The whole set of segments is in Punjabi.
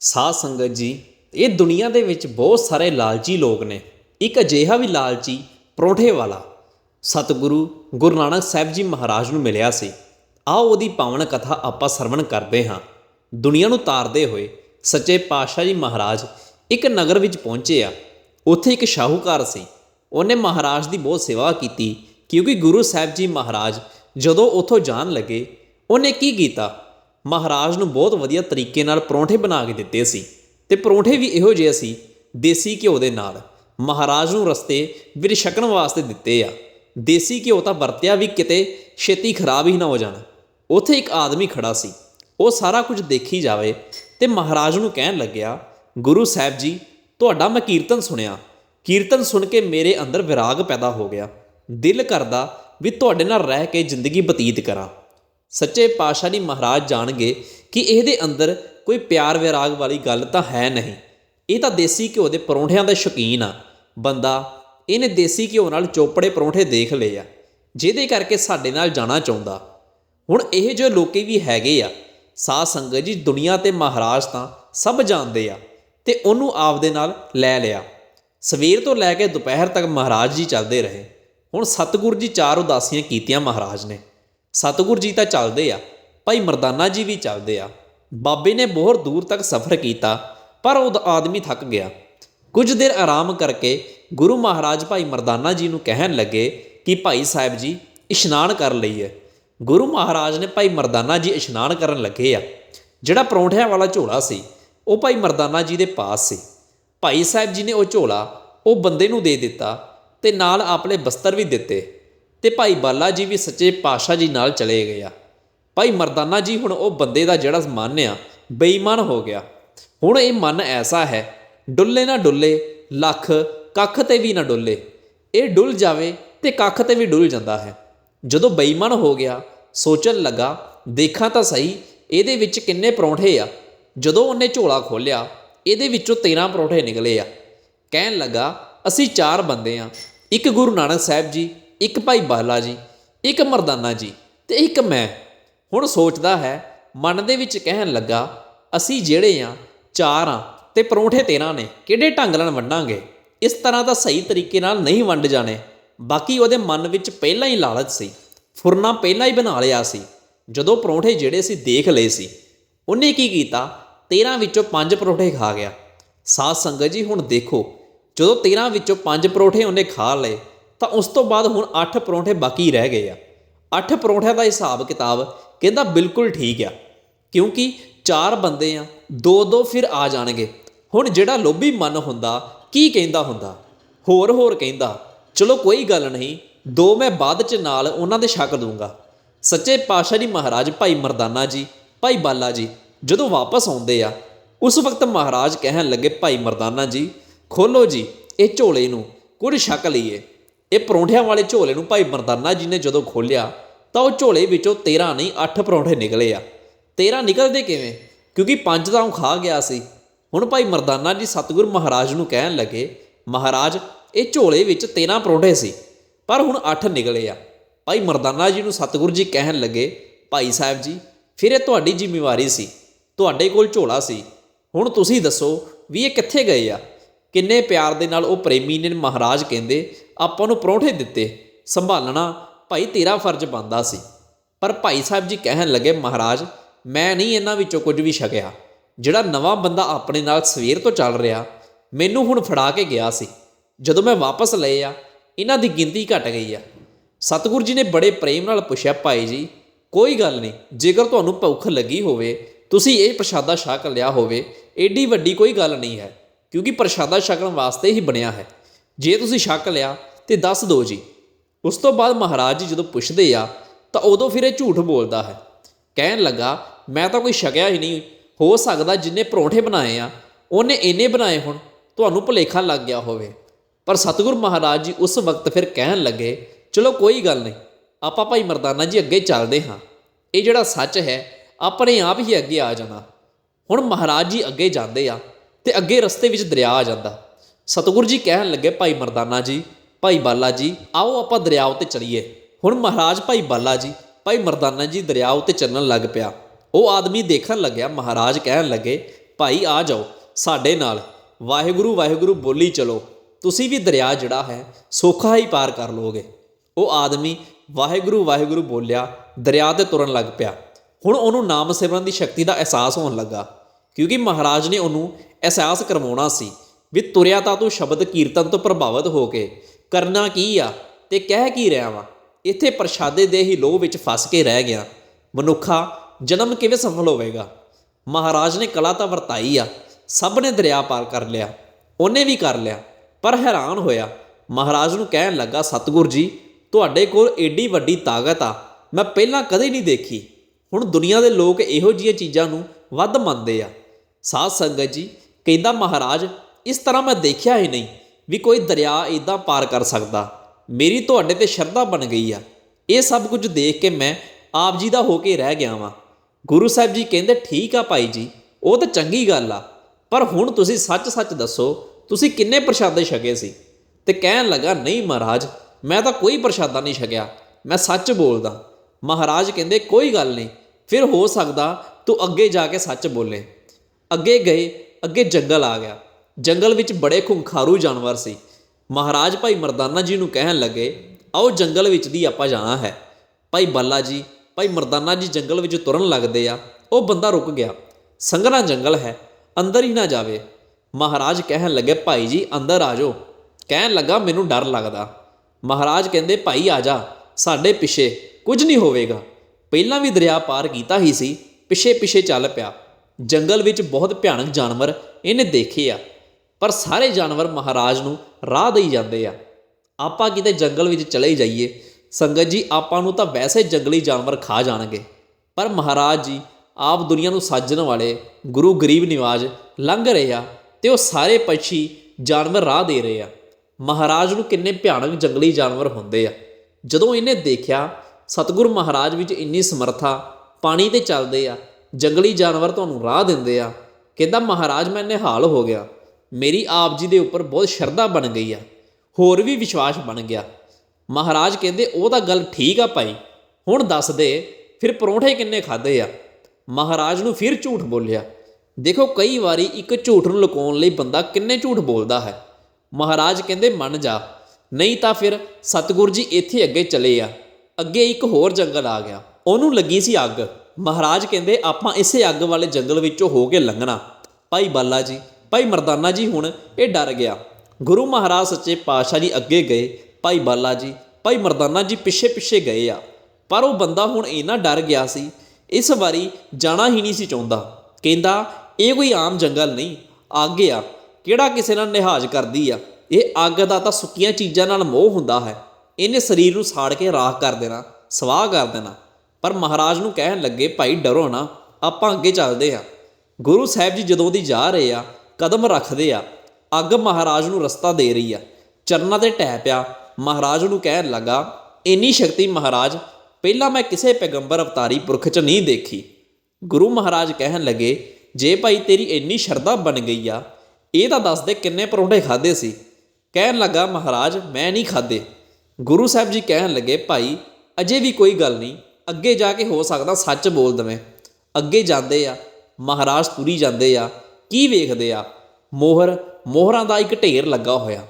ਸਾਧ ਸੰਗਤ ਜੀ, ਇਹ ਦੁਨੀਆ ਦੇ ਵਿੱਚ ਬਹੁਤ ਸਾਰੇ ਲਾਲਚੀ ਲੋਕ ਨੇ। ਇੱਕ ਅਜਿਹਾ ਵੀ ਲਾਲਚੀ ਪਰੌਂਠੇ ਵਾਲਾ ਸਤਿਗੁਰੂ ਗੁਰੂ ਨਾਨਕ ਸਾਹਿਬ ਜੀ ਮਹਾਰਾਜ ਨੂੰ ਮਿਲਿਆ ਸੀ। ਆਓ ਉਹਦੀ ਪਾਵਨ ਕਥਾ ਆਪਾਂ ਸਰਵਣ ਕਰਦੇ ਹਾਂ। ਦੁਨੀਆ ਨੂੰ ਤਾਰਦੇ ਹੋਏ ਸੱਚੇ ਪਾਤਸ਼ਾਹ ਜੀ ਮਹਾਰਾਜ ਇੱਕ ਨਗਰ ਵਿੱਚ ਪਹੁੰਚੇ ਆ। ਉੱਥੇ ਇੱਕ ਸ਼ਾਹੂਕਾਰ ਸੀ। ਉਹਨੇ ਮਹਾਰਾਜ ਦੀ ਬਹੁਤ ਸੇਵਾ ਕੀਤੀ ਕਿਉਂਕਿ ਗੁਰੂ ਸਾਹਿਬ ਜੀ ਮਹਾਰਾਜ ਜਦੋਂ ਉੱਥੋਂ ਜਾਣ ਲੱਗੇ, ਉਹਨੇ ਕੀ ਕੀਤਾ? ਮਹਾਰਾਜ ਨੂੰ ਬਹੁਤ ਵਧੀਆ ਤਰੀਕੇ ਨਾਲ ਪਰੌਂਠੇ ਬਣਾ ਕੇ ਦਿੱਤੇ ਸੀ ਤੇ ਪਰੌਂਠੇ ਵੀ ਇਹੋ ਜਿਹੇ ਸੀ ਦੇਸੀ ਘਿਓ ਦੇ ਨਾਲ। ਮਹਾਰਾਜ ਨੂੰ ਰਸਤੇ ਵਿੱਚ ਛਕਣ ਵਾਸਤੇ ਦਿੱਤੇ ਆ। ਦੇਸੀ ਘਿਓ ਤਾਂ ਵਰਤਿਆ ਵੀ ਕਿਤੇ ਛੇਤੀ ਖਰਾਬ ਹੀ ਨਾ ਹੋ ਜਾਣ। ਉੱਥੇ ਇੱਕ ਆਦਮੀ ਖੜਾ ਸੀ। ਉਹ ਸਾਰਾ ਕੁਝ ਦੇਖੀ ਜਾਵੇ ਤੇ ਮਹਾਰਾਜ ਨੂੰ ਕਹਿਣ ਲੱਗਿਆ, ਗੁਰੂ ਸਾਹਿਬ ਜੀ, ਤੁਹਾਡਾ ਮੈਂ ਕੀਰਤਨ ਸੁਣਿਆ। ਕੀਰਤਨ ਸੁਣ ਕੇ ਮੇਰੇ ਅੰਦਰ ਵਿਰਾਗ ਪੈਦਾ ਹੋ ਗਿਆ। ਦਿਲ ਕਰਦਾ ਵੀ ਤੁਹਾਡੇ ਨਾਲ ਰਹਿ ਕੇ ਜ਼ਿੰਦਗੀ ਬਤੀਤ ਕਰਾਂ। ਸੱਚੇ ਪਾਤਸ਼ਾਹ ਜੀ ਮਹਾਰਾਜ ਜਾਣਗੇ ਕਿ ਇਹਦੇ ਅੰਦਰ ਕੋਈ ਪਿਆਰ ਵਿਰਾਗ ਵਾਲੀ ਗੱਲ ਤਾਂ ਹੈ ਨਹੀਂ। ਇਹ ਤਾਂ ਦੇਸੀ ਘਿਓ ਦੇ ਪਰੌਂਠਿਆਂ ਦਾ ਸ਼ੌਕੀਨ ਆ। ਬੰਦਾ, ਇਹਨੇ ਦੇਸੀ ਘਿਓ ਨਾਲ ਚੋਪੜੇ ਪਰੌਂਠੇ ਦੇਖ ਲਏ ਆ, ਜਿਹਦੇ ਕਰਕੇ ਸਾਡੇ ਨਾਲ ਜਾਣਾ ਚਾਹੁੰਦਾ। ਹੁਣ ਇਹ ਜੋ ਲੋਕੀ ਵੀ ਹੈਗੇ ਆ, ਸਾਧ ਸੰਗਤ ਜੀ, ਦੁਨੀਆ ਤੇ ਮਹਾਰਾਜ ਤਾਂ ਸਭ ਜਾਣਦੇ ਆ ਤੇ ਉਹਨੂੰ ਆਪਦੇ ਨਾਲ ਲੈ ਲਿਆ। ਸਵੇਰ ਤੋਂ ਲੈ ਕੇ ਦੁਪਹਿਰ ਤੱਕ ਮਹਾਰਾਜ ਜੀ ਚੱਲਦੇ ਰਹੇ। ਹੁਣ ਸਤਿਗੁਰ ਜੀ ਚਾਰ ਉਦਾਸੀਆਂ ਕੀਤੀਆਂ ਮਹਾਰਾਜ ਨੇ। ਸਤਿਗੁਰ ਜੀ ਤਾਂ ਚੱਲਦੇ ਆ, ਭਾਈ ਮਰਦਾਨਾ ਜੀ ਵੀ ਚੱਲਦੇ ਆ। ਬਾਬੇ ਨੇ ਬਹੁਤ ਦੂਰ ਤੱਕ ਸਫ਼ਰ ਕੀਤਾ, ਪਰ ਉਹ ਆਦਮੀ ਥੱਕ ਗਿਆ। ਕੁਝ ਦੇਰ ਆਰਾਮ ਕਰਕੇ ਗੁਰੂ ਮਹਾਰਾਜ ਭਾਈ ਮਰਦਾਨਾ ਜੀ ਨੂੰ ਕਹਿਣ ਲੱਗੇ ਕਿ ਭਾਈ ਸਾਹਿਬ ਜੀ, ਇਸ਼ਨਾਨ ਕਰ ਲਈਏ। ਗੁਰੂ ਮਹਾਰਾਜ ਨੇ ਭਾਈ ਮਰਦਾਨਾ ਜੀ ਇਸ਼ਨਾਨ ਕਰਨ ਲੱਗੇ ਆ। ਜਿਹੜਾ ਪਰੌਂਠਿਆਂ ਵਾਲਾ ਝੋਲਾ ਸੀ, ਉਹ ਭਾਈ ਮਰਦਾਨਾ ਜੀ ਦੇ ਪਾਸ ਸੀ। ਭਾਈ ਸਾਹਿਬ ਜੀ ਨੇ ਉਹ ਝੋਲਾ ਉਹ ਬੰਦੇ ਨੂੰ ਦੇ ਦਿੱਤਾ ਤੇ ਨਾਲ ਆਪਣੇ ਬਸਤਰ ਵੀ ਦਿੱਤੇ। ਤੇ ਭਾਈ ਬਾਲਾ ਜੀ ਵੀ ਸੱਚੇ ਪਾਤਸ਼ਾਹ ਜੀ ਨਾਲ ਚਲੇ ਗਏ ਆ। ਭਾਈ ਮਰਦਾਨਾ ਜੀ ਹੁਣ ਉਹ ਬੰਦੇ ਦਾ ਜਿਹੜਾ ਮਨ ਆ ਬੇਈਮਾਨ ਹੋ ਗਿਆ। ਹੁਣ ਇਹ ਮਨ ਐਸਾ ਹੈ, ਡੁੱਲੇ ਨਾ ਡੁੱਲੇ, ਲੱਖ ਕੱਖ ਤੇ ਵੀ ਨਾ ਡੁੱਲੇ। ਇਹ ਡੁੱਲ ਜਾਵੇ ਤੇ ਕੱਖ ਤੇ ਵੀ ਡੁੱਲ ਜਾਂਦਾ ਹੈ। ਜਦੋਂ ਬੇਈਮਾਨ ਹੋ ਗਿਆ, ਸੋਚਣ ਲੱਗਾ, ਦੇਖਾਂ ਤਾਂ ਸਹੀ, ਇਹਦੇ ਵਿੱਚ ਕਿੰਨੇ ਪਰੌਂਠੇ ਆ। ਜਦੋਂ ਉਹਨੇ ਝੋਲਾ ਖੋਲ੍ਹਿਆ, ਇਹਦੇ ਵਿੱਚੋਂ 13 ਪਰੌਂਠੇ ਨਿਕਲੇ ਆ। ਕਹਿਣ ਲੱਗਾ, ਅਸੀਂ ਚਾਰ ਬੰਦੇ ਆ, ਇੱਕ ਗੁਰੂ ਨਾਨਕ ਸਾਹਿਬ ਜੀ ਇੱਕ ਭਾਈ ਬਾਲਾ ਜੀ, ਇੱਕ ਮਰਦਾਨਾ ਜੀ ਤੇ ਇੱਕ ਮੈਂ। ਹੁਣ ਸੋਚਦਾ ਹੈ, ਮਨ ਦੇ ਵਿੱਚ ਕਹਿਣ ਲੱਗਾ, ਅਸੀਂ ਜਿਹੜੇ ਆ, ਚਾਰ ਆ ਤੇ ਪਰੌਂਠੇ 13 ਨੇ, ਕਿਹੜੇ ਢੰਗ ਨਾਲ ਵੰਡਾਂਗੇ? ਇਸ ਤਰ੍ਹਾਂ ਤਾਂ ਸਹੀ ਤਰੀਕੇ ਨਾਲ ਨਹੀਂ ਵੰਡ ਜਾਣੇ। ਬਾਕੀ ਉਹਦੇ ਮਨ ਵਿੱਚ ਪਹਿਲਾਂ ਹੀ ਲਾਲਚ ਸੀ, ਫੁਰਨਾ ਪਹਿਲਾਂ ਹੀ ਬਣਾ ਲਿਆ ਸੀ। ਜਦੋਂ ਪਰੌਂਠੇ ਜਿਹੜੇ ਸੀ, ਦੇਖ ਲਏ ਸੀ। ਉਹਨੇ ਕੀ ਕੀਤਾ? 13 ਵਿੱਚੋਂ 5 ਪਰੌਂਠੇ ਖਾ ਗਿਆ। ਸਾਧ ਸੰਗਤ ਜੀ, ਹੁਣ ਦੇਖੋ, ਜਦੋਂ 13 ਵਿੱਚੋਂ 5 ਪਰੌਂਠੇ ਉਹਨੇ ਖਾ ਲਏ ਤਾਂ ਉਸ ਤੋਂ ਬਾਅਦ ਹੁਣ 8 ਪਰੌਂਠੇ ਬਾਕੀ ਰਹਿ ਗਏ ਆ। 8 ਪਰੌਂਠਿਆਂ ਦਾ ਹਿਸਾਬ ਕਿਤਾਬ ਕਹਿੰਦਾ ਬਿਲਕੁਲ ਠੀਕ ਆ, ਕਿਉਂਕਿ ਚਾਰ ਬੰਦੇ ਆ, ਦੋ ਦੋ ਫਿਰ ਆ ਜਾਣਗੇ। ਹੁਣ ਜਿਹੜਾ ਲੋਭੀ ਮਨ ਹੁੰਦਾ, ਕੀ ਕਹਿੰਦਾ ਹੁੰਦਾ? ਹੋਰ ਹੋਰ ਕਹਿੰਦਾ, ਚਲੋ ਕੋਈ ਗੱਲ ਨਹੀਂ, ਦੋ ਮੈਂ ਬਾਅਦ ਚ ਨਾਲ ਉਹਨਾਂ ਦੇ ਛਕ ਦੂੰਗਾ। ਸੱਚੇ ਪਾਤਸ਼ਾਹ ਜੀ ਮਹਾਰਾਜ, ਭਾਈ ਮਰਦਾਨਾ ਜੀ, ਭਾਈ ਬਾਲਾ ਜੀ, ਜਦੋਂ ਵਾਪਸ ਆਉਂਦੇ ਆ, ਉਸ ਵਕਤ ਮਹਾਰਾਜ ਕਹਿਣ ਲੱਗੇ, ਭਾਈ ਮਰਦਾਨਾ ਜੀ, ਖੋਲੋ ਜੀ, ਇਹ ਝੋਲੇ ਨੂੰ, ਕੁਝ ਛਕ ਲਈਏ। ਇਹ ਪਰੌਂਠਿਆਂ ਵਾਲੇ ਝੋਲੇ ਨੂੰ ਭਾਈ ਮਰਦਾਨਾ ਜੀ ਨੇ ਜਦੋਂ ਖੋਲਿਆ ਤਾਂ ਉਹ ਝੋਲੇ ਵਿੱਚੋਂ 13 ਨਹੀਂ 8 ਪਰੌਂਠੇ ਨਿਕਲੇ ਆ। 13 ਨਿਕਲਦੇ ਕਿਵੇਂ? ਕਿਉਂਕਿ ਪੰਜ ਤਾਂ ਉਹ ਖਾ ਗਿਆ ਸੀ। ਹੁਣ ਭਾਈ ਮਰਦਾਨਾ ਜੀ ਸਤਿਗੁਰ ਮਹਾਰਾਜ ਨੂੰ ਕਹਿਣ ਲੱਗੇ, ਮਹਾਰਾਜ, ਇਹ ਝੋਲੇ ਵਿੱਚ 13 ਪਰੌਂਠੇ ਸੀ, ਪਰ ਹੁਣ 8 ਨਿਕਲੇ ਆ। ਭਾਈ ਮਰਦਾਨਾ ਜੀ ਨੂੰ ਸਤਿਗੁਰ ਜੀ ਕਹਿਣ ਲੱਗੇ, ਭਾਈ ਸਾਹਿਬ ਜੀ, ਫਿਰ ਇਹ ਤੁਹਾਡੀ ਜ਼ਿੰਮੇਵਾਰੀ ਸੀ, ਤੁਹਾਡੇ ਕੋਲ ਝੋਲਾ ਸੀ। ਹੁਣ ਤੁਸੀਂ ਦੱਸੋ ਵੀ ਇਹ ਕਿੱਥੇ ਗਏ ਆ? ਕਿੰਨੇ ਪਿਆਰ ਦੇ ਨਾਲ ਉਹ ਪ੍ਰੇਮੀ ਨੇ ਮਹਾਰਾਜ ਕਹਿੰਦੇ ਆਪਾਂ ਨੂੰ ਪਰੌਂਠੇ ਦਿੱਤੇ, ਸੰਭਾਲਣਾ ਭਾਈ ਤੇਰਾ ਫਰਜ਼ ਬਣਦਾ ਸੀ। ਪਰ ਭਾਈ ਸਾਹਿਬ ਜੀ ਕਹਿਣ ਲੱਗੇ, ਮਹਾਰਾਜ, ਮੈਂ ਨਹੀਂ ਇਹਨਾਂ ਵਿੱਚੋਂ ਕੁਝ ਵੀ ਛਕਿਆ। ਜਿਹੜਾ ਨਵਾਂ ਬੰਦਾ ਆਪਣੇ ਨਾਲ ਸਵੇਰ ਤੋਂ ਚੱਲ ਰਿਹਾ, ਮੈਨੂੰ ਹੁਣ ਫੜਾ ਕੇ ਗਿਆ ਸੀ। ਜਦੋਂ ਮੈਂ ਵਾਪਸ ਲਏ ਆ, ਇਹਨਾਂ ਦੀ ਗਿਣਤੀ ਘਟ ਗਈ ਆ। ਸਤਿਗੁਰੂ ਜੀ ਨੇ ਬੜੇ ਪ੍ਰੇਮ ਨਾਲ ਪੁੱਛਿਆ, ਭਾਈ ਜੀ, ਕੋਈ ਗੱਲ ਨਹੀਂ, ਜੇਕਰ ਤੁਹਾਨੂੰ ਭੁੱਖ ਲੱਗੀ ਹੋਵੇ, ਤੁਸੀਂ ਇਹ ਪ੍ਰਸ਼ਾਦਾ ਛਕ ਲਿਆ ਹੋਵੇ, ਏਡੀ ਵੱਡੀ ਕੋਈ ਗੱਲ ਨਹੀਂ ਹੈ, ਕਿਉਂਕਿ ਪ੍ਰਸ਼ਾਦਾ ਛਕਣ ਵਾਸਤੇ ਹੀ ਬਣਿਆ ਹੈ। ਜੇ ਤੁਸੀਂ ਛਕ ਲਿਆ ਤੇ ਦੱਸ ਦਿਓ ਜੀ। ਉਸ ਤੋਂ ਬਾਅਦ ਮਹਾਰਾਜ ਜੀ ਜਦੋਂ ਪੁੱਛਦੇ ਆ, ਤਾਂ ਉਦੋਂ ਫਿਰ ਇਹ ਝੂਠ ਬੋਲਦਾ ਹੈ। ਕਹਿਣ ਲੱਗਾ, ਮੈਂ ਤਾਂ ਕੋਈ ਛਕਿਆ ਹੀ ਨਹੀਂ। ਹੋ ਸਕਦਾ ਜਿੰਨੇ ਪਰੌਂਠੇ ਬਣਾਏ ਆ, ਉਹਨੇ ਇੰਨੇ ਬਣਾਏ ਹੁਣ। ਤੁਹਾਨੂੰ ਭੁਲੇਖਾ ਲੱਗ ਗਿਆ ਹੋਵੇ। ਪਰ ਸਤਿਗੁਰ ਮਹਾਰਾਜ ਜੀ ਉਸ ਵਕਤ ਫਿਰ ਕਹਿਣ ਲੱਗੇ, ਚਲੋ ਕੋਈ ਗੱਲ ਨਹੀਂ। ਆਪਾਂ ਭਾਈ ਮਰਦਾਨਾ ਜੀ ਅੱਗੇ ਚੱਲਦੇ ਹਾਂ। ਇਹ ਜਿਹੜਾ ਸੱਚ ਹੈ, ਆਪਣੇ ਆਪ ਹੀ ਅੱਗੇ ਆ ਜਾਣਾ। ਹੁਣ ਮਹਾਰਾਜ ਜੀ ਅੱਗੇ ਜਾਂਦੇ ਆ ਤੇ ਅੱਗੇ ਰਸਤੇ ਵਿੱਚ ਦਰਿਆ ਆ ਜਾਂਦਾ। ਸਤਿਗੁਰ ਜੀ ਕਹਿਣ ਲੱਗੇ, ਭਾਈ ਮਰਦਾਨਾ ਜੀ, ਭਾਈ ਬਾਲਾ ਜੀ, ਆਓ ਆਪਾਂ ਦਰਿਆ ਉੱਤੇ ਚਲੀਏ ਹੁਣ ਮਹਾਰਾਜ ਭਾਈ ਬਾਲਾ ਜੀ, ਭਾਈ ਮਰਦਾਨਾ ਜੀ ਦਰਿਆ ਉੱਤੇ ਚੱਲਣ ਲੱਗ ਪਿਆ। ਉਹ ਆਦਮੀ ਦੇਖਣ ਲੱਗਿਆ, ਮਹਾਰਾਜ ਕਹਿਣ ਲੱਗੇ, ਭਾਈ ਆ ਜਾਓ ਸਾਡੇ ਨਾਲ। ਵਾਹਿਗੁਰੂ ਵਾਹਿਗੁਰੂ, ਬੋਲੀ ਚਲੋ। ਤੁਸੀਂ ਵੀ ਦਰਿਆ ਜਿਹੜਾ ਹੈ, ਸੌਖਾ ਹੀ ਪਾਰ ਕਰ ਲੋਗੇ ਉਹ ਆਦਮੀ ਵਾਹਿਗੁਰੂ ਵਾਹਿਗੁਰੂ ਬੋਲਿਆ, ਦਰਿਆ ਤੇ ਤੁਰਨ ਲੱਗ ਪਿਆ। ਹੁਣ ਉਹਨੂੰ ਨਾਮ ਸਿਮਰਨ ਦੀ ਸ਼ਕਤੀ ਦਾ ਅਹਿਸਾਸ ਹੋਣ ਲੱਗਾ, ਕਿਉਂਕਿ ਮਹਾਰਾਜ ਨੇ ਉਹਨੂੰ ਅਹਿਸਾਸ ਕਰਵਾਉਣਾ ਸੀ। ਵੀ ਤੁਰਿਆ ਤਾਂ ਤੂੰ ਸ਼ਬਦ ਕੀਰਤਨ ਤੋਂ ਪ੍ਰਭਾਵਿਤ ਹੋ ਕੇ, ਕਰਨਾ ਕੀ ਆ ਤੇ ਕਹਿ ਕੀ ਰਿਹਾ ਵਾ? ਇੱਥੇ ਪ੍ਰਸ਼ਾਦੇ ਦੇ ਹੀ ਲੋਭ ਵਿੱਚ ਫਸ ਕੇ ਰਹਿ ਗਿਆ। ਮਨੁੱਖਾ, ਜਨਮ ਕਿਵੇਂ ਸਫਲ ਹੋਵੇਗਾ? ਮਹਾਰਾਜ ਨੇ ਕਲਾ ਤਾਂ ਵਰਤਾਈ ਆ, ਸਭ ਨੇ ਦਰਿਆ ਪਾਰ ਕਰ ਲਿਆ, ਉਹਨੇ ਵੀ ਕਰ ਲਿਆ, ਪਰ ਹੈਰਾਨ ਹੋਇਆ। ਮਹਾਰਾਜ ਨੂੰ ਕਹਿਣ ਲੱਗਾ, ਸਤਿਗੁਰ ਜੀ, ਤੁਹਾਡੇ ਕੋਲ ਏਡੀ ਵੱਡੀ ਤਾਕਤ ਆ, ਮੈਂ ਪਹਿਲਾਂ ਕਦੇ ਨਹੀਂ ਦੇਖੀ। ਹੁਣ ਦੁਨੀਆ ਦੇ ਲੋਕ ਇਹੋ ਜਿਹੀਆਂ ਚੀਜ਼ਾਂ ਨੂੰ ਵੱਧ ਮੰਨਦੇ ਆ। ਸਾਧ ਸੰਗਤ ਜੀ, ਕਹਿੰਦਾ ਮਹਾਰਾਜ ਇਸ ਤਰ੍ਹਾਂ ਮੈਂ ਦੇਖਿਆ ਹੀ ਨਹੀਂ ਵੀ ਕੋਈ ਦਰਿਆ ਇਦਾਂ ਪਾਰ ਕਰ ਸਕਦਾ। ਮੇਰੀ ਤੁਹਾਡੇ ਤੇ ਸ਼ਰਧਾ ਬਣ ਗਈ ਆ। ਇਹ ਸਭ ਕੁਝ ਦੇਖ ਕੇ ਮੈਂ ਆਪ ਜੀ ਦਾ ਹੋ ਕੇ ਰਹਿ ਗਿਆ ਵਾਂ। ਗੁਰੂ ਸਾਹਿਬ ਜੀ ਕਹਿੰਦੇ, ਠੀਕ ਆ ਭਾਈ ਜੀ, ਉਹ ਤਾਂ ਚੰਗੀ ਗੱਲ ਆ। ਪਰ ਹੁਣ ਤੁਸੀਂ ਸੱਚ-ਸੱਚ ਦੱਸੋ, ਤੁਸੀਂ ਕਿੰਨੇ ਪ੍ਰਸ਼ਾਦੇ ਛਕੇ ਸੀ? ਤੇ ਕਹਿਣ ਲੱਗਾ, ਨਹੀਂ ਮਹਾਰਾਜ, ਮੈਂ ਤਾਂ ਕੋਈ ਪ੍ਰਸ਼ਾਦਾ ਨਹੀਂ ਛਕਿਆ। ਮੈਂ ਸੱਚ ਬੋਲਦਾ। ਮਹਾਰਾਜ ਕਹਿੰਦੇ, ਕੋਈ ਗੱਲ ਨਹੀਂ, ਫਿਰ ਹੋ ਸਕਦਾ ਤੂੰ ਅੱਗੇ ਜਾ ਕੇ ਸੱਚ ਬੋਲੇ। ਅੱਗੇ ਗਏ, ਅੱਗੇ ਜੰਗਲ ਆ ਗਿਆ। ਜੰਗਲ ਵਿੱਚ ਬੜੇ ਖੁੰਖਾਰੂ ਜਾਨਵਰ ਸੀ। ਮਹਾਰਾਜ ਭਾਈ ਮਰਦਾਨਾ ਜੀ ਨੂੰ ਕਹਿਣ ਲੱਗੇ, ਆਓ ਜੰਗਲ ਵਿੱਚ ਦੀ ਆਪਾਂ ਜਾਣਾ ਹੈ। ਭਾਈ ਬੱਲਾ ਜੀ, ਭਾਈ ਮਰਦਾਨਾ ਜੀ ਜੰਗਲ ਵਿੱਚ ਤੁਰਨ ਲੱਗਦੇ ਆ। ਉਹ ਬੰਦਾ ਰੁਕ ਗਿਆ। ਸੰਘਣਾ ਜੰਗਲ ਹੈ, ਅੰਦਰ ਹੀ ਨਾ ਜਾਵੇ। ਮਹਾਰਾਜ ਕਹਿਣ ਲੱਗੇ, ਭਾਈ ਜੀ, ਅੰਦਰ ਆ ਜਾਓ। ਕਹਿਣ ਲੱਗਾ, ਮੈਨੂੰ ਡਰ ਲੱਗਦਾ। ਮਹਾਰਾਜ ਕਹਿੰਦੇ, ਭਾਈ ਆ ਜਾ, ਸਾਡੇ ਪਿੱਛੇ ਕੁਝ ਨਹੀਂ ਹੋਵੇਗਾ। ਪਹਿਲਾਂ ਵੀ ਦਰਿਆ ਪਾਰ ਕੀਤਾ ਹੀ ਸੀ ਪਿੱਛੇ ਪਿੱਛੇ ਚੱਲ ਪਿਆ। ਜੰਗਲ ਵਿੱਚ ਬਹੁਤ ਭਿਆਨਕ ਜਾਨਵਰ ਇਹਨੇ ਦੇਖੇ ਆ। ਪਰ ਸਾਰੇ ਜਾਨਵਰ ਮਹਾਰਾਜ ਨੂੰ ਰਾਹ ਦੇਈ ਜਾਂਦੇ ਆ। ਆਪਾਂ ਕਿਤੇ ਜੰਗਲ ਵਿੱਚ ਚਲੇ ਜਾਈਏ, ਸੰਗਤ ਜੀ, ਆਪਾਂ ਨੂੰ ਤਾਂ ਵੈਸੇ ਜੰਗਲੀ ਜਾਨਵਰ ਖਾ ਜਾਣਗੇ। ਪਰ ਮਹਾਰਾਜ ਜੀ, ਆਪ ਦੁਨੀਆ ਨੂੰ ਸਾਜਣ ਵਾਲੇ ਗੁਰੂ ਗਰੀਬ ਨਿਵਾਜ ਲੰਘ ਰਹੇ ਆ ਤੇ ਉਹ ਸਾਰੇ ਪੰਛੀ ਜਾਨਵਰ ਰਾਹ ਦੇ ਰਹੇ ਆ। ਮਹਾਰਾਜ ਨੂੰ ਕਿੰਨੇ ਭਿਆਨਕ ਜੰਗਲੀ ਜਾਨਵਰ ਹੁੰਦੇ ਆ। ਜਦੋਂ ਇਹਨੇ ਦੇਖਿਆ, ਸਤਿਗੁਰ ਮਹਾਰਾਜ ਵਿੱਚ ਇੰਨੀ ਸਮਰੱਥਾ ਪਾਣੀ ਤੇ ਚੱਲਦੇ ਆ, ਜੰਗਲੀ ਜਾਨਵਰ ਤੁਹਾਨੂੰ ਰਾਹ ਦਿੰਦੇ ਆ, ਕਹਿੰਦਾ ਮਹਾਰਾਜ, ਮੈਂ ਨਿਹਾਲ ਹੋ ਗਿਆ। ਮੇਰੀ ਆਪ ਜੀ ਦੇ ਉੱਪਰ ਬਹੁਤ ਸ਼ਰਧਾ ਬਣ ਗਈ ਆ, ਹੋਰ ਵੀ ਵਿਸ਼ਵਾਸ ਬਣ ਗਿਆ। ਮਹਾਰਾਜ ਕਹਿੰਦੇ, ਉਹ ਤਾਂ ਗੱਲ ਠੀਕ ਆ ਭਾਈ, ਹੁਣ ਦੱਸ ਦੇ, ਫਿਰ ਪਰੌਂਠੇ ਕਿੰਨੇ ਖਾਦੇ ਆ? ਮਹਾਰਾਜ ਨੂੰ ਫਿਰ ਝੂਠ ਬੋਲਿਆ। ਦੇਖੋ, ਕਈ ਵਾਰੀ ਇੱਕ ਝੂਠ ਨੂੰ ਲੁਕਾਉਣ ਲਈ ਬੰਦਾ ਕਿੰਨੇ ਝੂਠ ਬੋਲਦਾ ਹੈ। ਮਹਾਰਾਜ ਕਹਿੰਦੇ, ਮੰਨ ਜਾ, ਨਹੀਂ ਤਾਂ ਫਿਰ ਸਤਿਗੁਰ ਜੀ ਇੱਥੇ ਅੱਗੇ ਚਲੇ ਆ, ਅੱਗੇ ਇੱਕ ਹੋਰ ਜੰਗਲ ਆ ਗਿਆ, ਉਹਨੂੰ ਲੱਗੀ ਸੀ ਅੱਗ। ਮਹਾਰਾਜ ਕਹਿੰਦੇ, ਆਪਾਂ ਇਸੇ ਅੱਗ ਵਾਲੇ ਜੰਗਲ ਵਿੱਚੋਂ ਹੋ ਕੇ ਲੰਘਣਾ। ਭਾਈ ਬਾਲਾ ਜੀ ਭਾਈ ਮਰਦਾਨਾ ਜੀ ਹੁਣ ਇਹ ਡਰ ਗਿਆ। ਗੁਰੂ ਮਹਾਰਾਜ ਸੱਚੇ ਪਾਤਸ਼ਾਹ ਜੀ ਅੱਗੇ ਗਏ, ਭਾਈ ਬਾਲਾ ਜੀ, ਭਾਈ ਮਰਦਾਨਾ ਜੀ ਪਿੱਛੇ ਪਿੱਛੇ ਗਏ ਆ। ਪਰ ਉਹ ਬੰਦਾ ਹੁਣ ਇੰਨਾ ਡਰ ਗਿਆ ਸੀ, ਇਸ ਵਾਰੀ ਜਾਣਾ ਹੀ ਨਹੀਂ ਸੀ ਚਾਹੁੰਦਾ। ਕਹਿੰਦਾ, ਇਹ ਕੋਈ ਆਮ ਜੰਗਲ ਨਹੀਂ, ਅੱਗ ਆ, ਕਿਹੜਾ ਕਿਸੇ ਨਾਲ ਨਿਹਾਜ਼ ਕਰਦੀ ਆ? ਇਹ ਅੱਗ ਦਾ ਤਾਂ ਸੁੱਕੀਆਂ ਚੀਜ਼ਾਂ ਨਾਲ ਮੋਹ ਹੁੰਦਾ ਹੈ। ਇਹਨੇ ਸਰੀਰ ਨੂੰ ਸਾੜ ਕੇ ਰਾਖ ਕਰ ਦੇਣਾ, ਸਵਾਹ ਕਰ ਦੇਣਾ। ਪਰ ਮਹਾਰਾਜ ਨੂੰ ਕਹਿਣ ਲੱਗੇ, ਭਾਈ ਡਰੋ ਨਾ, ਆਪਾਂ ਅੱਗੇ ਚੱਲਦੇ ਆ। ਗੁਰੂ ਸਾਹਿਬ ਜੀ ਜਦੋਂ ਦੀ ਜਾ ਰਹੇ ਆ ਕਦਮ ਰੱਖਦੇ ਆ। ਅੱਗ ਮਹਾਰਾਜ ਨੂੰ ਰਸਤਾ ਦੇ ਰਹੀ ਆ। ਚਰਨਾਂ ਤੇ ਟਹਿ ਪਿਆ। ਮਹਾਰਾਜ ਨੂੰ ਕਹਿਣ ਲੱਗਾ, ਇੰਨੀ ਸ਼ਕਤੀ ਮਹਾਰਾਜ, ਪਹਿਲਾਂ ਮੈਂ ਕਿਸੇ ਪੈਗੰਬਰ ਅਵਤਾਰੀ ਪੁਰਖ 'ਚ ਨਹੀਂ ਦੇਖੀ ਗੁਰੂ ਮਹਾਰਾਜ ਕਹਿਣ ਲੱਗੇ, ਜੇ ਭਾਈ ਤੇਰੀ ਇੰਨੀ ਸ਼ਰਧਾ ਬਣ ਗਈ ਆ, ਇਹ ਤਾਂ ਦੱਸ ਦੇ ਕਿੰਨੇ ਪਰੌਂਠੇ ਖਾਦੇ ਸੀ ਕਹਿਣ ਲੱਗਾ, ਮਹਾਰਾਜ, ਮੈਂ ਨਹੀਂ ਖਾਦੇ ਗੁਰੂ ਸਾਹਿਬ ਜੀ ਕਹਿਣ ਲੱਗੇ, ਭਾਈ, ਅਜੇ ਵੀ ਕੋਈ ਗੱਲ ਨਹੀਂ। ਅੱਗੇ ਜਾ ਕੇ ਹੋ ਸਕਦਾ ਸੱਚ ਬੋਲ ਦਵੇਂ। ਅੱਗੇ ਜਾਂਦੇ ਆ, ਮਹਾਰਾਜ ਤੁਰੀ ਜਾਂਦੇ ਆ। ਕੀ ਵੇਖਦੇ ਆ? ਮੋਹਰ, ਮੋਹਰਾਂ ਦਾ ਇੱਕ ਢੇਰ ਲੱਗਾ ਹੋਇਆ।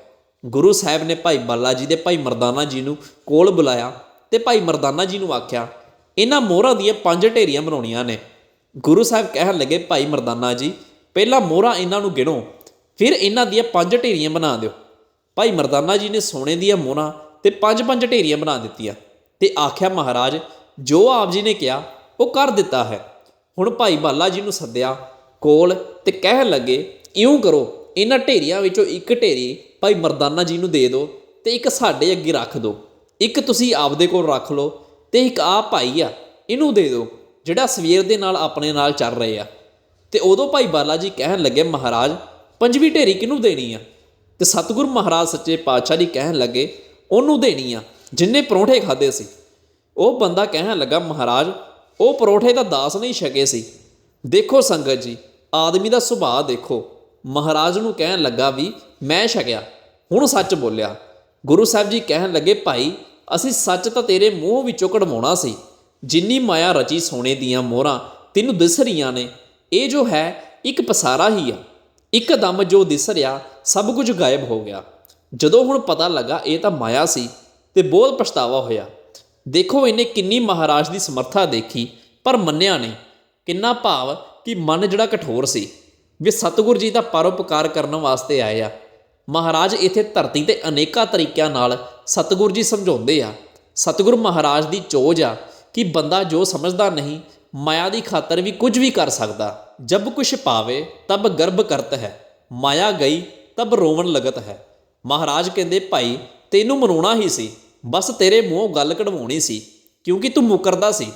ਗੁਰੂ ਸਾਹਿਬ ਨੇ ਭਾਈ ਬਾਲਾ ਜੀ ਦੇ ਭਾਈ ਮਰਦਾਨਾ ਜੀ ਨੂੰ ਕੋਲ ਬੁਲਾਇਆ ਤੇ ਭਾਈ ਮਰਦਾਨਾ ਜੀ ਨੂੰ ਆਖਿਆ, ਇਹਨਾਂ ਮੋਹਰਾਂ ਦੀਆਂ ਪੰਜ ਢੇਰੀਆਂ ਬਣਾਉਣੀਆਂ ਨੇ। ਗੁਰੂ ਸਾਹਿਬ ਕਹਿਣ ਲੱਗੇ, ਭਾਈ ਮਰਦਾਨਾ ਜੀ, ਪਹਿਲਾਂ ਮੋਹਰਾਂ ਇਹਨਾਂ ਨੂੰ ਗਿਣੋ, ਫਿਰ ਇਹਨਾਂ ਦੀਆਂ ਪੰਜ ਢੇਰੀਆਂ ਬਣਾ ਦਿਓ। ਭਾਈ ਮਰਦਾਨਾ ਜੀ ਨੇ ਸੋਨੇ ਦੀਆਂ ਮੋਹਰਾਂ ਤੇ ਪੰਜ ਪੰਜ ਢੇਰੀਆਂ ਬਣਾ ਦਿੱਤੀਆਂ ਤੇ ਆਖਿਆ, ਮਹਾਰਾਜ, ਜੋ ਆਪ ਜੀ ਨੇ ਕਿਹਾ, ਉਹ ਕਰ ਦਿੱਤਾ ਹੈ। ਹੁਣ ਭਾਈ ਬਾਲਾ ਜੀ ਨੂੰ ਸੱਦਿਆ ਕੋਲ ਤੇ ਕਹਿਣ ਲੱਗੇ, ਇਉਂ ਕਰੋ, ਇਹਨਾਂ ਢੇਰੀਆਂ ਵਿੱਚੋਂ ਇੱਕ ਢੇਰੀ ਭਾਈ ਮਰਦਾਨਾ ਜੀ ਨੂੰ ਦੇ ਦਿਓ ਤੇ ਇੱਕ ਸਾਡੇ ਅੱਗੇ ਰੱਖ ਦਿਓ। ਇੱਕ ਤੁਸੀਂ ਆਪਦੇ ਕੋਲ ਰੱਖ ਲਓ ਤੇ ਇੱਕ ਆ ਭਾਈ ਆ, ਇਹਨੂੰ ਦੇ ਦਿਓ, ਜਿਹੜਾ ਸਵੇਰ ਦੇ ਨਾਲ ਆਪਣੇ ਨਾਲ ਚੱਲ ਰਹੇ ਆ। ਤੇ ਉਦੋਂ ਭਾਈ ਬਾਲਾ ਜੀ ਕਹਿਣ ਲੱਗੇ, ਮਹਾਰਾਜ, ਪੰਜਵੀਂ ਢੇਰੀ ਕਿਹਨੂੰ ਦੇਣੀ ਆ? ਤੇ ਸਤਿਗੁਰ ਮਹਾਰਾਜ ਸੱਚੇ ਪਾਤਸ਼ਾਹ ਜੀ ਕਹਿਣ ਲੱਗੇ, ਉਹਨੂੰ ਦੇਣੀ ਆ, ਜਿੰਨੇ ਪਰੌਂਠੇ ਖਾਦੇ ਸੀ। ਉਹ ਬੰਦਾ ਕਹਿਣ ਲੱਗਾ, ਮਹਾਰਾਜ, ਉਹ ਪਰੌਂਠੇ ਤਾਂ ਦਾਸ ਨਹੀਂ ਛਕੇ ਸੀ। ਦੇਖੋ ਸੰਗਤ ਜੀ, ਆਦਮੀ ਦਾ ਸੁਭਾਅ ਦੇਖੋ। ਮਹਾਰਾਜ ਨੂੰ ਕਹਿਣ ਲੱਗਾ ਵੀ ਮੈਂ ਛਕਿਆ, ਹੁਣ ਸੱਚ ਬੋਲਿਆ। ਗੁਰੂ ਸਾਹਿਬ ਜੀ ਕਹਿਣ ਲੱਗੇ, ਭਾਈ, ਅਸੀਂ ਸੱਚ ਤਾਂ ਤੇਰੇ ਮੂੰਹ ਵਿੱਚੋਂ ਕਢਵਾਉਣਾ ਸੀ। ਜਿੰਨੀ ਮਾਇਆ ਰਚੀ ਸੋਨੇ ਦੀਆਂ ਮੋਹਰਾਂ, ਤੈਨੂੰ ਦਿਸ ਰਹੀਆਂ ਨੇ। ਇਹ ਜੋ ਹੈ, ਇੱਕ ਪਸਾਰਾ ਹੀ ਆ। ਇੱਕਦਮ ਜੋ ਦਿਸ ਰਿਹਾ ਸਭ ਕੁਝ ਗਾਇਬ ਹੋ ਗਿਆ। ਜਦੋਂ ਹੁਣ ਪਤਾ ਲੱਗਾ, ਇਹ ਤਾਂ ਮਾਇਆ ਸੀ ਤੇ ਬਹੁਤ ਪਛਤਾਵਾ ਹੋਇਆ। ਦੇਖੋ, ਇਹਨੇ ਕਿੰਨੀ ਮਹਾਰਾਜ ਦੀ ਸਮਰੱਥਾ ਦੇਖੀ, ਪਰ ਮੰਨਿਆ ਨਹੀਂ। ਕਿੰਨਾ ਭਾਵ ਕਿ ਮਨ ਜਿਹੜਾ ਕਠੋਰ ਸੀ, ਵੀ ਸਤਿਗੁਰ ਜੀ ਦਾ ਪਰਉਪਕਾਰ ਕਰਨ ਵਾਸਤੇ ਆਏ ਆ। ਮਹਾਰਾਜ ਇੱਥੇ ਧਰਤੀ ਤੇ ਅਨੇਕਾਂ ਤਰੀਕਿਆਂ ਨਾਲ ਸਤਿਗੁਰ ਜੀ ਸਮਝਾਉਂਦੇ ਆ। ਸਤਿਗੁਰ ਮਹਾਰਾਜ ਦੀ ਚੋਜ ਆ ਕਿ ਬੰਦਾ ਜੋ ਸਮਝਦਾ ਨਹੀਂ, ਮਾਇਆ ਦੀ ਖਾਤਰ ਵੀ ਕੁਝ ਵੀ ਕਰ ਸਕਦਾ। ਜਬ ਕੁਛ ਪਾਵੇ, ਤਬ ਗਰਭ ਕਰਤ ਹੈ। ਮਾਇਆ ਗਈ, ਤਬ ਰੋਵਣ ਲਗਤ ਹੈ। ਮਹਾਰਾਜ ਕਹਿੰਦੇ, ਭਾਈ, ਤੈਨੂੰ ਮਨਾਉਣਾ ਹੀ ਸੀ। ਬਸ ਤੇਰੇ ਮੂੰਹੋਂ ਗੱਲ ਕਢਵਾਉਣੀ ਸੀ, ਕਿਉਂਕਿ ਤੂੰ ਮੁਕਰਦਾ ਸੀ।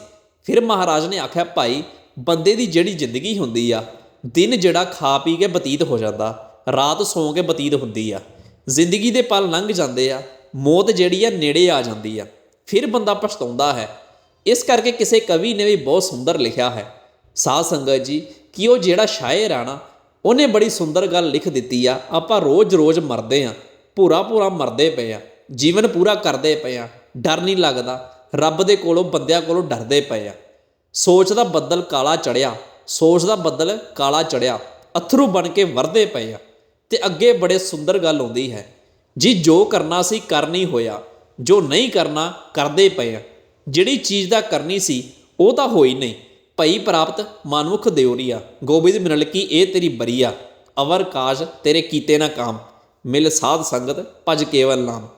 ਫਿਰ ਮਹਾਰਾਜ ਨੇ ਆਖਿਆ, ਭਾਈ ਬੰਦੇ ਦੀ ਜਿਹੜੀ ਜ਼ਿੰਦਗੀ ਹੁੰਦੀ ਆ, ਦਿਨ ਜਿਹੜਾ ਖਾ ਪੀ ਕੇ ਬਤੀਤ ਹੋ ਜਾਂਦਾ, ਰਾਤ ਸੌਂ ਕੇ ਬਤੀਤ ਹੁੰਦੀ ਆ, ਜ਼ਿੰਦਗੀ ਦੇ ਪਲ ਲੰਘ ਜਾਂਦੇ ਆ, ਮੌਤ ਜਿਹੜੀ ਆ ਨੇੜੇ ਆ ਜਾਂਦੀ ਆ, ਫਿਰ ਬੰਦਾ ਪਛਤਾਉਂਦਾ ਹੈ। ਇਸ ਕਰਕੇ ਕਿਸੇ ਕਵੀ ਨੇ ਵੀ ਬਹੁਤ ਸੁੰਦਰ ਲਿਖਿਆ ਹੈ। ਸਾਧ ਸੰਗਤ ਜੀ, ਕਿ ਉਹ ਜਿਹੜਾ ਸ਼ਾਇਰ ਆ ਨਾ, ਉਹਨੇ ਬੜੀ ਸੁੰਦਰ ਗੱਲ ਲਿਖ ਦਿੱਤੀ ਆ, ਆਪਾਂ ਰੋਜ਼-ਰੋਜ਼ ਮਰਦੇ ਆ ਪੂਰਾ ਪੂਰਾ ਮਰਦੇ ਪਏ ਆ, ਜੀਵਨ ਪੂਰਾ ਕਰਦੇ ਪਏ ਆ, ਡਰ ਨਹੀਂ ਲੱਗਦਾ, ਰੱਬ ਦੇ ਕੋਲੋਂ, ਬੰਦਿਆਂ ਕੋਲੋਂ ਡਰਦੇ ਪਏ ਆ। ਸੋਚ ਦਾ ਬੱਦਲ ਕਾਲਾ ਚੜਿਆ, ਸੋਚ ਦਾ ਬੱਦਲ ਕਾਲਾ ਚੜਿਆ, ਅਥਰੂ ਬਣ ਕੇ ਵਰਦੇ ਪਏ ਆ। ਤੇ ਅੱਗੇ ਬੜੇ ਸੁੰਦਰ ਗੱਲ ਆਉਂਦੀ ਹੈ, ਜੀ ਜੋ ਕਰਨਾ ਸੀ ਕਰਨੀ ਹੋਇਆ, ਜੋ ਨਹੀਂ ਕਰਨਾ ਕਰਦੇ ਪਏ ਆ। ਜਿਹੜੀ ਚੀਜ਼ ਦਾ ਕਰਨੀ ਸੀ, ਉਹ ਤਾਂ ਹੋਈ ਨਹੀਂ। ਭਈ ਪ੍ਰਾਪਤ ਮਨੁੱਖ ਦਿਉਰੀਆ ਗੋਬਿੰਦ ਮਿਲਲ ਕੀ ਇਹ ਤੇਰੀ ਬਰੀਆ ਅਵਰ ਕਾਜ ਤੇਰੇ ਕੀਤੇ ਨਾ ਕਾਮ। ਮਿਲ ਸਾਧ ਸੰਗਤ ਭਜ ਕੇਵਲ ਨਾਮ।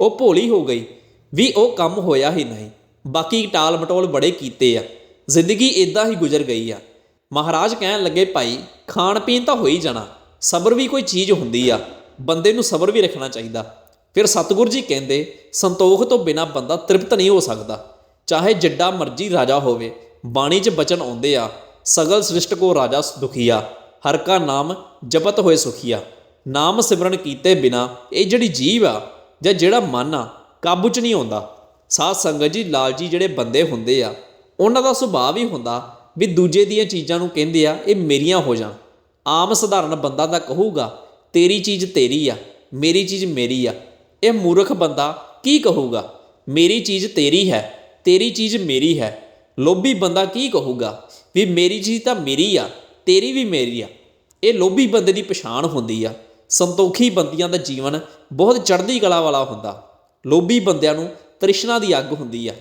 ਉਹ ਭੋਲੀ ਹੋ ਗਈ, ਵੀ ਉਹ ਕੰਮ ਹੋਇਆ ਹੀ ਨਹੀਂ। ਬਾਕੀ ਟਾਲ ਮਟੋਲ ਬੜੇ ਕੀਤੇ ਆ। ਜ਼ਿੰਦਗੀ ਇਦਾਂ ਹੀ ਗੁਜ਼ਰ ਗਈ ਆ। ਮਹਾਰਾਜ ਕਹਿਣ ਲੱਗੇ, ਭਾਈ, ਖਾਣ ਪੀਣ ਤਾਂ ਹੋ ਹੀ ਜਾਣਾ, ਸਬਰ ਵੀ ਕੋਈ ਚੀਜ਼ ਹੁੰਦੀ ਆ, ਬੰਦੇ ਨੂੰ ਸਬਰ ਵੀ ਰੱਖਣਾ ਚਾਹੀਦਾ। ਫਿਰ ਸਤਿਗੁਰ ਜੀ ਕਹਿੰਦੇ, ਸੰਤੋਖ ਤੋਂ ਬਿਨਾ ਬੰਦਾ ਤ੍ਰਿਪਤ ਨਹੀਂ ਹੋ ਸਕਦਾ। ਚਾਹੇ ਜਿੱਡਾ ਮਰਜ਼ੀ ਰਾਜਾ ਹੋਵੇ, ਬਾਣੀ 'ਚ ਬਚਨ ਆਉਂਦੇ ਆ, ਸਗਲ ਸ੍ਰਿਸ਼ਟ ਕੋ ਰਾਜਾ ਦੁਖੀਆ ਹਰ ਕਾ ਨਾਮ ਜਪਤ ਹੋਏ ਸੁਖੀਆ ਨਾਮ ਸਿਮਰਨ ਕੀਤੇ ਬਿਨਾ ਇਹ ਜਿਹੜੀ ਜੀਵ ਆ, ਜਾਂ ਜਿਹੜਾ ਮਨ ਆ, ਕਾਬੂ 'ਚ ਨਹੀਂ ਆਉਂਦਾ। ਸਾਧ ਸੰਗਤ ਜੀ ਲਾਲਜੀ ਜਿਹੜੇ ਬੰਦੇ ਹੁੰਦੇ ਆ ਉਹਨਾਂ ਦਾ ਸੁਭਾਅ ਵੀ ਹੁੰਦਾ ਵੀ ਦੂਜੇ ਦੀਆਂ ਚੀਜ਼ਾਂ ਨੂੰ ਕਹਿੰਦੇ ਆ, ਇਹ ਮੇਰੀਆਂ ਹੋ ਜਾਣ। ਆਮ ਸਧਾਰਨ ਬੰਦਾ ਤਾਂ ਕਹੂਗਾ, ਤੇਰੀ ਚੀਜ਼ ਤੇਰੀ ਆ, ਮੇਰੀ ਚੀਜ਼ ਮੇਰੀ ਆ। ਇਹ ਮੂਰਖ ਬੰਦਾ ਕੀ ਕਹੂਗਾ? ਮੇਰੀ ਚੀਜ਼ ਤੇਰੀ ਹੈ, ਤੇਰੀ ਚੀਜ਼ ਮੇਰੀ ਹੈ। ਲੋਭੀ ਬੰਦਾ ਕੀ ਕਹੂਗਾ? ਵੀ ਮੇਰੀ ਚੀਜ਼ ਤਾਂ ਮੇਰੀ ਆ, ਤੇਰੀ ਵੀ ਮੇਰੀ ਆ। ਇਹ ਲੋਭੀ ਬੰਦੇ ਦੀ ਪਛਾਣ ਹੁੰਦੀ ਆ। ਸੰਤੋਖੀ ਬੰਦਿਆਂ ਦਾ ਜੀਵਨ ਬਹੁਤ ਚੜ੍ਹਦੀ ਕਲਾ ਵਾਲਾ ਹੁੰਦਾ। ਲੋਭੀ ਬੰਦਿਆਂ ਨੂੰ ਤ੍ਰਿਸ਼ਨਾ ਦੀ ਅੱਗ ਹੁੰਦੀ ਆ।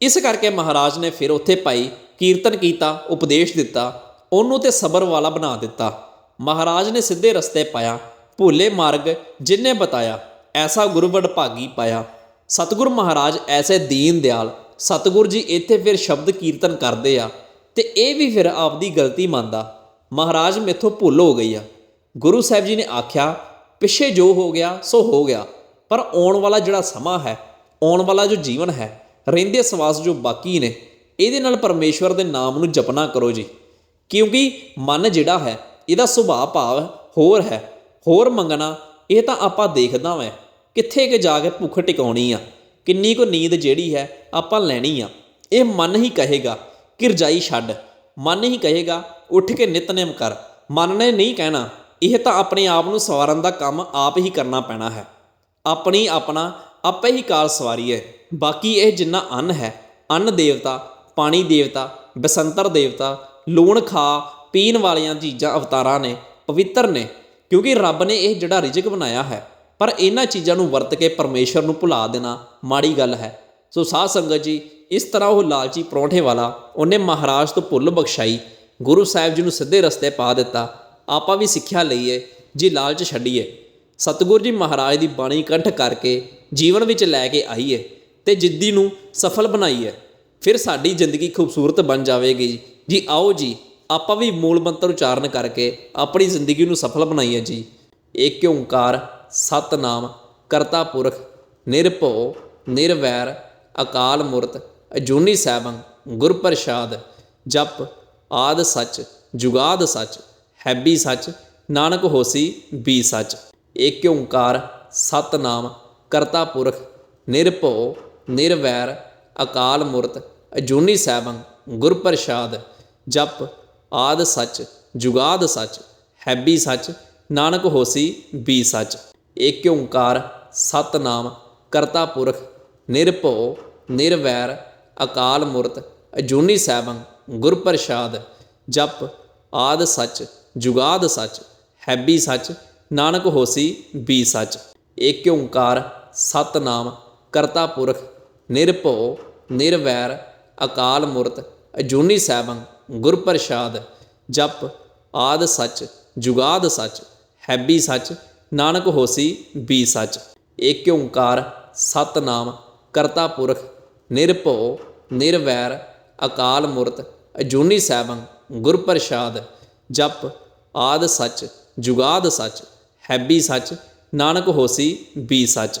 ਇਸ ਕਰਕੇ ਮਹਾਰਾਜ ਨੇ ਫਿਰ ਉੱਥੇ ਪਾਈ, ਕੀਰਤਨ ਕੀਤਾ, ਉਪਦੇਸ਼ ਦਿੱਤਾ, ਉਹਨੂੰ ਤੇ ਸਬਰ ਵਾਲਾ ਬਣਾ ਦਿੱਤਾ। ਮਹਾਰਾਜ ਨੇ ਸਿੱਧੇ ਰਸਤੇ ਪਾਇਆ, ਭੋਲੇ ਮਾਰਗ ਜਿਨੇ ਬਤਾਇਆ, ਐਸਾ ਗੁਰਵੜ ਭਾਗੀ ਪਾਇਆ। ਸਤਿਗੁਰ ਮਹਾਰਾਜ ਐਸੇ ਦੀਨ ਦਿਆਲ, ਸਤਿਗੁਰ ਜੀ ਇੱਥੇ ਫਿਰ ਸ਼ਬਦ ਕੀਰਤਨ ਕਰਦੇ ਆ, ਤੇ ਇਹ ਵੀ ਫਿਰ ਆਪਦੀ ਗਲਤੀ ਮੰਨਦਾ। ਮਹਾਰਾਜ ਮੇਥੋਂ ਭੁੱਲ ਹੋ ਗਈ ਆ। ਗੁਰੂ ਸਾਹਿਬ ਜੀ ਨੇ ਆਖਿਆ, ਪਿੱਛੇ ਜੋ ਹੋ ਗਿਆ, ਸੋ ਹੋ ਗਿਆ, ਪਰ ਆਉਣ ਵਾਲਾ ਜਿਹੜਾ ਸਮਾਂ ਹੈ, ਆਉਣ ਵਾਲਾ ਜੋ ਜੀਵਨ ਹੈ ਰਹਿੰਦੇ ਸਵਾਸ ਜੋ ਬਾਕੀ ਨੇ, ਇਹਦੇ ਨਾਲ ਪਰਮੇਸ਼ਵਰ ਦੇ ਨਾਮ ਨੂੰ ਜਪਣਾ ਕਰੋ ਜੀ। ਕਿਉਂਕਿ ਮਨ ਜਿਹੜਾ ਹੈ, ਇਹਦਾ ਸੁਭਾਅ ਭਾਵ ਹੋਰ ਹੈ, ਹੋਰ ਮੰਗਣਾ, ਇਹ ਤਾਂ ਆਪਾਂ ਦੇਖਦਾ ਵੈ। ਕਿੱਥੇ ਕਿ ਜਾ ਕੇ ਭੁੱਖ ਟਿਕਾਉਣੀ ਆ, ਕਿੰਨੀ ਕੁ ਨੀਂਦ ਜਿਹੜੀ ਹੈ, ਆਪਾਂ ਲੈਣੀ ਆ। ਇਹ ਮਨ ਹੀ ਕਹੇਗਾ ਕਿ ਰਜਾਈ ਛੱਡ। ਮਨ ਹੀ ਕਹੇਗਾ, ਉੱਠ ਕੇ ਨਿਤਨੇਮ ਕਰ। ਮਨ ਨੇ ਨਹੀਂ ਕਹਿਣਾ, ਇਹ ਤਾਂ ਆਪਣੇ ਆਪ ਨੂੰ ਸਵਾਰਨ ਦਾ ਕੰਮ ਆਪ ਹੀ ਕਰਨਾ ਪੈਣਾ ਹੈ। ਆਪਣੀ ਆਪਣਾ, ਆਪੇ ਹੀ ਕਾਲ ਸਵਾਰੀਏ। ਬਾਕੀ ਇਹ ਜਿੰਨਾ ਅੰਨ ਹੈ, ਅੰਨ ਦੇਵਤਾ, ਪਾਣੀ ਦੇਵਤਾ, ਬਸੰਤਰ ਦੇਵਤਾ, ਲੂਣ ਖਾ, ਪੀਣ ਵਾਲੀਆਂ ਚੀਜ਼ਾਂ ਅਵਤਾਰਾਂ ਨੇ, ਪਵਿੱਤਰ ਨੇ, ਕਿਉਂਕਿ ਰੱਬ ਨੇ ਇਹ ਜਿਹੜਾ ਰਿਜਕ ਬਣਾਇਆ ਹੈ, ਪਰ ਇਹਨਾਂ ਚੀਜ਼ਾਂ ਨੂੰ ਵਰਤ ਕੇ ਪਰਮੇਸ਼ਰ ਨੂੰ ਭੁਲਾ ਦੇਣਾ ਮਾੜੀ ਗੱਲ ਹੈ। ਸੋ ਸਾਧ ਸੰਗਤ ਜੀ, ਇਸ ਤਰ੍ਹਾਂ ਉਹ ਲਾਲਚੀ ਪਰੌਂਠੇ ਵਾਲਾ, ਉਹਨੇ ਮਹਾਰਾਜ ਤੋਂ ਭੁੱਲ ਬਖਸ਼ਾਈ, ਗੁਰੂ ਸਾਹਿਬ ਜੀ ਨੂੰ ਸਿੱਧੇ ਰਸਤੇ ਪਾ ਦਿੱਤਾ, ਆਪਾਂ ਵੀ ਸਿੱਖਿਆ ਲਈਏ, ਜੀ ਲਾਲਚ ਛੱਡੀਏ। ਸਤਿਗੁਰੂ ਜੀ ਮਹਾਰਾਜ ਦੀ ਬਾਣੀ ਕੰਠ ਕਰਕੇ ਜੀਵਨ ਵਿੱਚ ਲੈ ਕੇ ਆਈਏ। ਤੇ ਜਿੱਦੀ ਨੂੰ ਸਫਲ ਬਣਾਈਏ ਫਿਰ ਸਾਡੀ ਜ਼ਿੰਦਗੀ ਖੂਬਸੂਰਤ ਬਣ ਜਾਵੇਗੀ ਜੀ। ਆਓ ਜੀ, ਆਪਾਂ ਵੀ ਮੂਲ ਮੰਤਰ ਉਚਾਰਨ ਕਰਕੇ ਆਪਣੀ ਜ਼ਿੰਦਗੀ ਨੂੰ ਸਫਲ ਬਣਾਈਏ ਜੀ। ਏਕ ਓੰਕਾਰ, ਸਤਨਾਮ, ਕਰਤਾ ਪੁਰਖ, ਨਿਰਭਉ, ਨਿਰਵੈਰ, ਅਕਾਲ ਮੂਰਤ, ਅਜੂਨੀ ਸੈਭੰ, ਗੁਰ ਪ੍ਰਸਾਦ, ਜਪ, ਆਦ ਸੱਚ, ਜੁਗਾਦ ਸੱਚ, ਹੈਬੀ ਸੱਚ, ਨਾਨਕ ਹੋਸੀ ਵੀ ਸੱਚ। ਏਕ ਓੰਕਾਰ, ਸਤਨਾਮ, ਕਰਤਾ ਪੁਰਖ, ਨਿਰਭਉ ਨਿਰਵੈਰ, ਅਕਾਲ ਮੂਰਤ, ਅਜੂਨੀ ਸੈਭੰ ਗੁਰ ਪ੍ਰਸਾਦ ਜਪ, ਆਦ ਸੱਚ, ਜੁਗਾਦ ਸੱਚ, ਹੈਬੀ ਸੱਚ, ਨਾਨਕ ਹੋਸੀ, ਬੀ ਸੱਚ। ਏਕ ਓੰਕਾਰ, ਸਤਨਾਮ, ਕਰਤਾ ਪੁਰਖ, ਨਿਰਭਉ, ਨਿਰਵੈਰ, ਅਕਾਲ ਮੂਰਤ, ਅਜੂਨੀ ਸੈਭੰ ਗੁਰ ਪ੍ਰਸਾਦ ਜਪ, ਆਦ ਸੱਚ, ਜੁਗਾਦ ਸੱਚ, ਹੈਬੀ ਸੱਚ, ਨਾਨਕ ਹੋਸੀ, ਬੀ ਸੱਚ। ਏਕ ਓੰਕਾਰ, ਸਤਨਾਮ, ਕਰਤਾ ਪੁਰਖ ਨਿਰਭਉ, ਨਿਰਵੈਰ, ਅਕਾਲ ਮੂਰਤ, ਅਜੂਨੀ ਸੈਭੰ ਗੁਰ ਪ੍ਰਸਾਦ ਜਪ, ਆਦ ਸੱਚ, ਜੁਗਾਦ ਸੱਚ, ਹੈਬੀ ਸੱਚ, ਨਾਨਕ ਹੋਸੀ, ਬੀ ਸੱਚ। ਏਕ ਓੰਕਾਰ, ਸਤਨਾਮ, ਕਰਤਾ ਪੁਰਖ, ਨਿਰਭਉ, ਨਿਰਵੈਰ, ਅਕਾਲ ਮੂਰਤ, ਅਜੂਨੀ ਸੈਭੰ ਗੁਰ ਪ੍ਰਸਾਦ ਜਪ, ਆਦ ਸੱਚ, ਜੁਗਾਦ ਸੱਚ, ਹੈਬੀ ਸੱਚ, ਨਾਨਕ ਹੋਸੀ, ਬੀ ਸੱਚ।